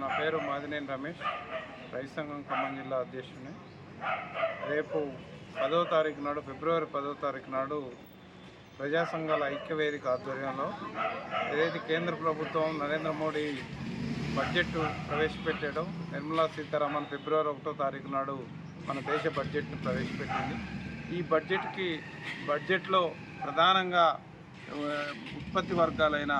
నా పేరు మాదినేని రమేష్. రైతు సంఘం ఖమ్మం జిల్లా అధ్యక్షుడిని రేపు పదో తారీఖు నాడు ఫిబ్రవరి పదో తారీఖు నాడు ప్రజా సంఘాల ఐక్యవేదిక ఆధ్వర్యంలో ఏదైతే కేంద్ర ప్రభుత్వం నరేంద్ర మోడీ బడ్జెట్ ప్రవేశపెట్టాడో నిర్మలా సీతారామన్ ఫిబ్రవరి ఒకటో తారీఖు నాడు మన దేశ బడ్జెట్ను ప్రవేశపెట్టింది. ఈ బడ్జెట్కి బడ్జెట్లో ప్రధానంగా ఉత్పత్తి వర్గాలైన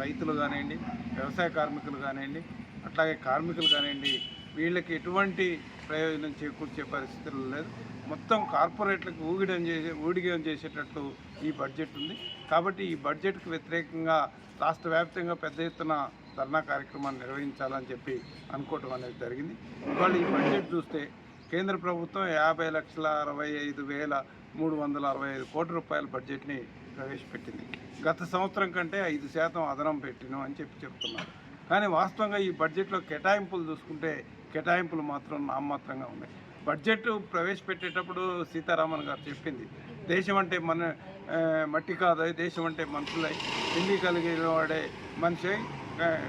రైతులు కానివ్వండి వ్యవసాయ కార్మికులు కానివ్వండి అట్లాగే కార్మికులు కానివ్వండి వీళ్ళకి ఎటువంటి ప్రయోజనం చేకూర్చే పరిస్థితులు లేదు. మొత్తం కార్పొరేట్లకు ఊగిడం చేసే ఊడిగం చేసేటట్లు ఈ బడ్జెట్ ఉంది. కాబట్టి ఈ బడ్జెట్కు వ్యతిరేకంగా రాష్ట్ర వ్యాప్తంగా పెద్ద ఎత్తున ధర్నా కార్యక్రమాన్ని నిర్వహించాలని చెప్పి అనుకోవటం అనేది జరిగింది. ఇవాళ ఈ బడ్జెట్ చూస్తే కేంద్ర ప్రభుత్వం యాభై లక్షల అరవై ఐదు వేల మూడు వందల అరవై ఐదు కోట్ల రూపాయల బడ్జెట్ని ప్రవేశపెట్టింది. గత సంవత్సరం కంటే ఐదు శాతం అదనం పెట్టినాం అని చెప్పి చెప్తున్నారు. కానీ వాస్తవంగా ఈ బడ్జెట్లో కేటాయింపులు చూసుకుంటే కేటాయింపులు మాత్రం నామమాత్రంగా ఉన్నాయి. బడ్జెట్ ప్రవేశపెట్టేటప్పుడు సీతారామన్ గారు చెప్పింది దేశం అంటే మన మట్టి కాదు దేశం అంటే మనుషులై తిండి కలిగిన వాడే మనిషి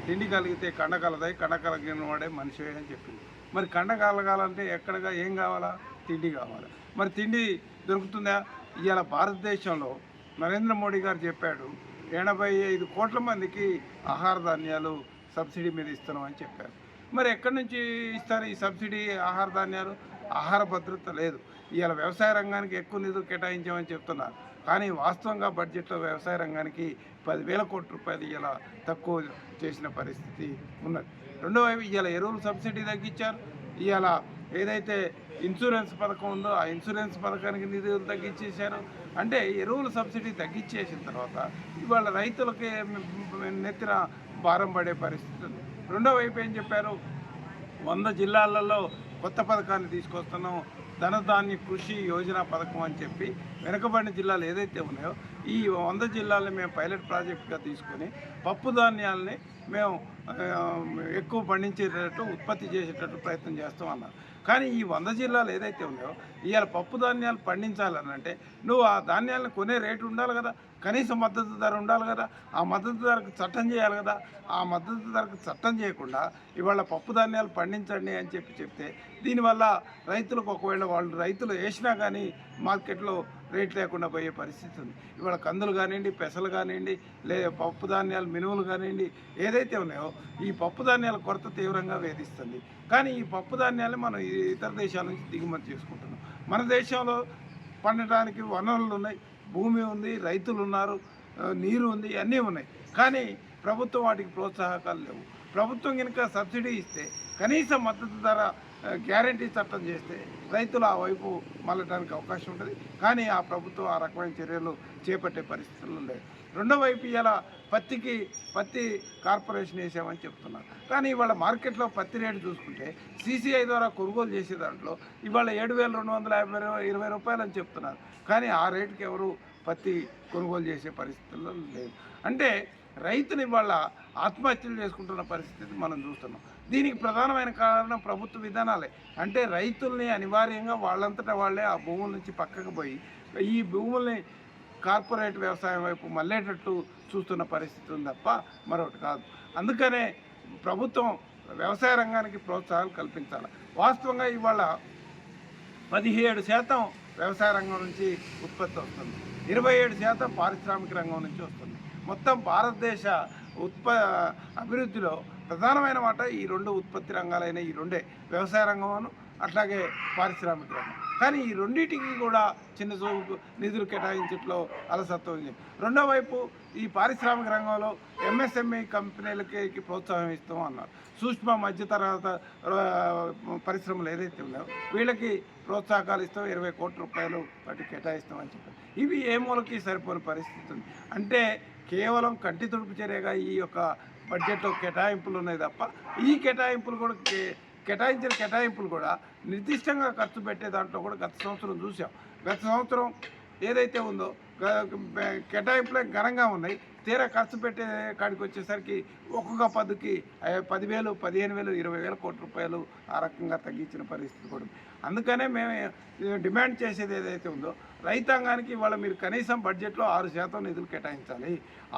తిండి కలిగితే కండ కలదాయి కండ కలిగిన వాడే మనిషి అని చెప్పింది. మరి కండ కలగాలంటే ఎక్కడగా ఏం కావాలా? తిండి కావాలి. మరి తిండి దొరుకుతుందా? ఇవాళ భారతదేశంలో నరేంద్ర మోడీ గారు చెప్పాడు ఎనభై ఐదు కోట్ల మందికి ఆహార ధాన్యాలు సబ్సిడీ మీద ఇస్తున్నాం అని చెప్పారు. మరి ఎక్కడి నుంచి ఇస్తారు ఈ సబ్సిడీ? ఆహార ధాన్యాలు? ఆహార భద్రత లేదు. ఇవాళ వ్యవసాయ రంగానికి ఎక్కువ నిధులు కేటాయించామని చెప్తున్నారు. కానీ వాస్తవంగా బడ్జెట్లో వ్యవసాయ రంగానికి పదివేల కోట్ల రూపాయలు ఇలా తక్కువ చేసిన పరిస్థితి ఉన్నది. రెండో వైపు ఇవాళ ఎరువులు సబ్సిడీ తగ్గించారు. ఇవాళ ఏదైతే ఇన్సూరెన్స్ పథకం ఉందో ఆ ఇన్సూరెన్స్ పథకానికి నిధులు తగ్గించేశారు. అంటే ఎరువుల సబ్సిడీ తగ్గించేసిన తర్వాత ఇవాళ రైతులకి నెత్తిన భారం పడే పరిస్థితి ఉంది. రెండో వైపు ఏం చెప్పారు? వంద జిల్లాలలో కొత్త పథకాన్ని తీసుకొస్తున్నాం. ధనధాన్య కృషి యోజన పథకం అని చెప్పి వెనుకబడిన జిల్లాలు ఏదైతే ఉన్నాయో ఈ వంద జిల్లాలని మేము పైలట్ ప్రాజెక్ట్గా తీసుకొని పప్పు ధాన్యాలని మేము ఎక్కువ పండించేటట్టు ఉత్పత్తి చేసేటట్టు ప్రయత్నం చేస్తాం అన్నారు కానీ ఈ వంద జిల్లాలు ఏదైతే ఉన్నాయో ఇవాళ పప్పు ధాన్యాలు పండించాలని అంటే నువ్వు ఆ ధాన్యాలను కొనే రేటు ఉండాలి కదా. కనీస మద్దతు ధర ఉండాలి కదా. ఆ మద్దతు ధరకు చట్టం చేయాలి కదా. ఆ మద్దతు ధరకు చట్టం చేయకుండా ఇవాళ పప్పు ధాన్యాలు పండించండి అని చెప్పి చెప్తే దీనివల్ల రైతులకు ఒకవేళ వాళ్ళు రైతులు వేసినా కానీ మార్కెట్లో రేట్ లేకుండా పోయే పరిస్థితి ఉంది. ఇవాళ కందులు కానివ్వండి పెసలు కానివ్వండి లేదా పప్పు ధాన్యాలు మినుములు కానివ్వండి ఏదైతే ఉన్నాయో ఈ పప్పు ధాన్యాల కొరత తీవ్రంగా వేధిస్తుంది. కానీ ఈ పప్పు ధాన్యాలు మనం ఇతర దేశాల నుంచి దిగుమతి చేసుకుంటున్నాం. మన దేశంలో పండటానికి వనరులు ఉన్నాయి. భూమి ఉంది రైతులు ఉన్నారు నీరు ఉంది అన్నీ ఉన్నాయి. కానీ ప్రభుత్వం వాటికి ప్రోత్సాహకాలు లేవు. ప్రభుత్వం కనుక సబ్సిడీ ఇస్తే కనీస మద్దతు ధర గ్యారంటీ చట్టం చేస్తే రైతులు ఆ వైపు మళ్ళటానికి అవకాశం ఉంటుంది. కానీ ఆ ప్రభుత్వం ఆ రకమైన చర్యలు చేపట్టే పరిస్థితులు లేవు రెండో వైపు ఇలా పత్తికి పత్తి కార్పొరేషన్ వేసామని చెప్తున్నారు. కానీ ఇవాళ మార్కెట్లో పత్తి రేటు చూసుకుంటే సీసీఐ ద్వారా కొనుగోలు చేసే దాంట్లో ఇవాళ ఏడు వేల రెండు వందల యాభై ఇరవై రూపాయలు అని చెప్తున్నారు. కానీ ఆ రేటుకి ఎవరు పత్తి కొనుగోలు చేసే పరిస్థితుల్లో లేదు అంటే రైతులు ఇవాళ ఆత్మహత్యలు చేసుకుంటున్న పరిస్థితి మనం చూస్తున్నాం. దీనికి ప్రధానమైన కారణం ప్రభుత్వ విధానాలే. అంటే రైతుల్ని అనివార్యంగా వాళ్ళంతటా వాళ్ళే ఆ భూముల నుంచి పక్కకు పోయి ఈ భూముల్ని కార్పొరేట్ వ్యవసాయం వైపు మళ్ళేటట్టు చూస్తున్న పరిస్థితి ఉంది తప్ప మరొకటి కాదు. అందుకనే ప్రభుత్వం వ్యవసాయ రంగానికి ప్రోత్సాహాలు కల్పించాలి. వాస్తవంగా ఇవాళ పదిహేడు శాతం వ్యవసాయ రంగం నుంచి ఉత్పత్తి వస్తుంది. ఇరవై ఏడు శాతం పారిశ్రామిక రంగం నుంచి వస్తుంది. మొత్తం భారతదేశ ఉత్ప అభివృద్ధిలో ప్రధానమైన మాట ఈ రెండు ఉత్పత్తి రంగాలైన ఈ రెండే. వ్యవసాయ రంగంను అట్లాగే పారిశ్రామిక. రంగం కానీ ఈ రెండింటికి కూడా చిన్న చూపు నిధులు కేటాయించట్లో అలసత్వం ఉంది. రెండో వైపు ఈ పారిశ్రామిక రంగంలో ఎంఎస్ఎంఈ కంపెనీలకి ప్రోత్సాహం ఇస్తాం అన్నారు. సూక్ష్మ మధ్య తర్వాత పరిశ్రమలు ఏదైతే ఉన్నాయో వీళ్ళకి ప్రోత్సాహకాలు ఇస్తాం ఇరవై కోట్ల రూపాయలు వాటికి కేటాయిస్తామని చెప్పారు. ఇవి ఏ మూలకి సరిపోని పరిస్థితి ఉంది? అంటే కేవలం కంటి తుడుపు చర్యగా ఈ యొక్క బడ్జెట్లో కేటాయింపులు ఉన్నాయి తప్ప ఈ కేటాయింపులు కూడా కేటాయించిన కేటాయింపులు కూడా నిర్దిష్టంగా ఖర్చు పెట్టే దాంట్లో కూడా గత సంవత్సరం చూసాం. గత సంవత్సరం ఏదైతే ఉందో కేటాయింపులే ఘనంగా ఉన్నాయి. తీరా ఖర్చు పెట్టే కాడికి వచ్చేసరికి ఒక్కొక్క పదుకి పదివేలు పదిహేను వేలు ఇరవై వేల కోట్ల రూపాయలు ఆ రకంగా తగ్గించిన పరిస్థితి కూడా అందుకనే మేము డిమాండ్ చేసేది ఏదైతే ఉందో రైతాంగానికి ఇవాళ మీరు కనీసం బడ్జెట్లో ఆరు శాతం నిధులు కేటాయించాలి.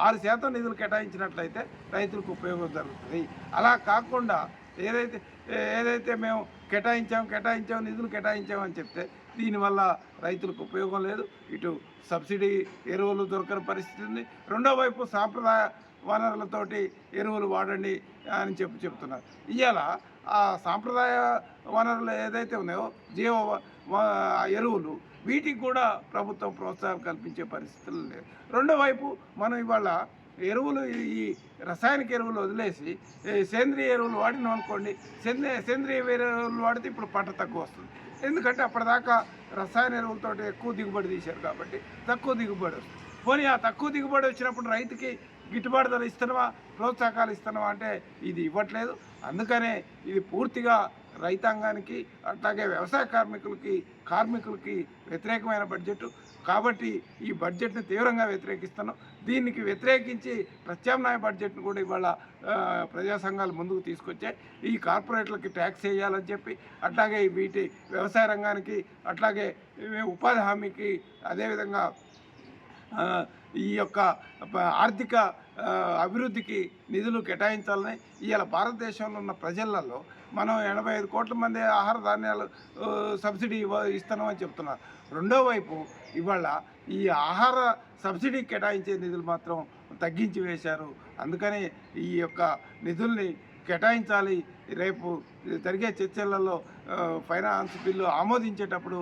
ఆరు శాతం నిధులు కేటాయించినట్లయితే రైతులకు ఉపయోగం జరుగుతుంది. అలా కాకుండా ఏదైతే ఏదైతే మేము కేటాయించాం కేటాయించాం నిధులు కేటాయించాం అని చెప్తే దీనివల్ల రైతులకు ఉపయోగం లేదు. ఇటు సబ్సిడీ ఎరువులు దొరకని పరిస్థితి ఉంది. రెండో వైపు సాంప్రదాయ వనరులతోటి ఎరువులు వాడండి అని చెప్పి చెప్తున్నారు. ఇవాళ ఆ సాంప్రదాయ వనరులు ఏదైతే ఉన్నాయో జీవ ఎరువులు వీటికి కూడా ప్రభుత్వం ప్రోత్సాహం కల్పించే పరిస్థితులు లేదు రెండో వైపు మనం ఇవాళ ఎరువులు ఈ- రసాయనిక ఎరువులు వదిలేసి సేంద్రియ ఎరువులు వాడినాం అనుకోండి సేంద్రియ సేంద్రియ ఎరువులు వాడితే ఇప్పుడు పంట తక్కువ వస్తుంది. ఎందుకంటే అప్పటిదాకా రసాయన ఎరువులతో ఎక్కువ దిగుబడి తీశారు కాబట్టి తక్కువ దిగుబడి వస్తుంది. పోనీ ఆ తక్కువ దిగుబడి వచ్చినప్పుడు రైతుకి గిట్టుబాటు ధర ఇస్తున్నావా ప్రోత్సాహకాలు ఇస్తున్నావా అంటే ఇది ఇవ్వట్లేదు. అందుకనే ఇది పూర్తిగా రైతాంగానికి అట్లాగే వ్యవసాయ కార్మికులకి కార్మికులకి వ్యతిరేకమైన బడ్జెట్ కాబట్టి ఈ బడ్జెట్ని తీవ్రంగా వ్యతిరేకిస్తున్నాం. దీనికి వ్యతిరేకించి ప్రత్యామ్నాయ బడ్జెట్ను కూడా ఇవాళ ప్రజా సంఘాలు ముందుకు తీసుకొచ్చాయి. ఈ కార్పొరేట్లకి ట్యాక్స్ వేయాలని చెప్పి అట్లాగే వీటి వ్యవసాయ రంగానికి అట్లాగే ఉపాధి హామీకి అదేవిధంగా ఈ యొక్క ఆర్థిక అభివృద్ధికి నిధులు కేటాయించాలని ఇవాళ భారతదేశంలో ఉన్న ప్రజలలో మనం ఎనభై ఐదు కోట్ల మంది ఆహార ధాన్యాలు సబ్సిడీ ఇవ్వ ఇస్తున్నామని చెప్తున్నారు. రెండో వైపు ఇవాళ ఈ ఆహార సబ్సిడీ కేటాయించే నిధులు మాత్రం తగ్గించి వేశారు. అందుకని ఈ యొక్క నిధుల్ని కేటాయించాలి. రేపు జరిగే చర్చలలో ఫైనాన్స్ బిల్లు ఆమోదించేటప్పుడు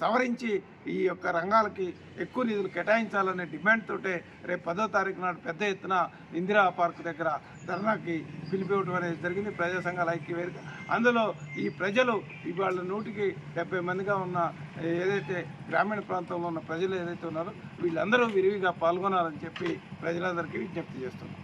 సవరించి ఈ యొక్క రంగాలకి ఎక్కువ నిధులు కేటాయించాలనే డిమాండ్ తోటే రేపు పదో తారీఖు నాడు పెద్ద ఎత్తున ఇందిరా పార్క్ దగ్గర ధర్నాకి పిలిపివ్వడం అనేది జరిగింది. ప్రజా సంఘాల ఐక్య వేదిక. అందులో ఈ ప్రజలు ఇవాళ నూటికి డెబ్బై మందిగా ఉన్న ఏదైతే గ్రామీణ ప్రాంతంలో ఉన్న ప్రజలు ఏదైతే ఉన్నారో వీళ్ళందరూ విరివిగా పాల్గొనాలని చెప్పి ప్రజలందరికీ విజ్ఞప్తి చేస్తున్నాం.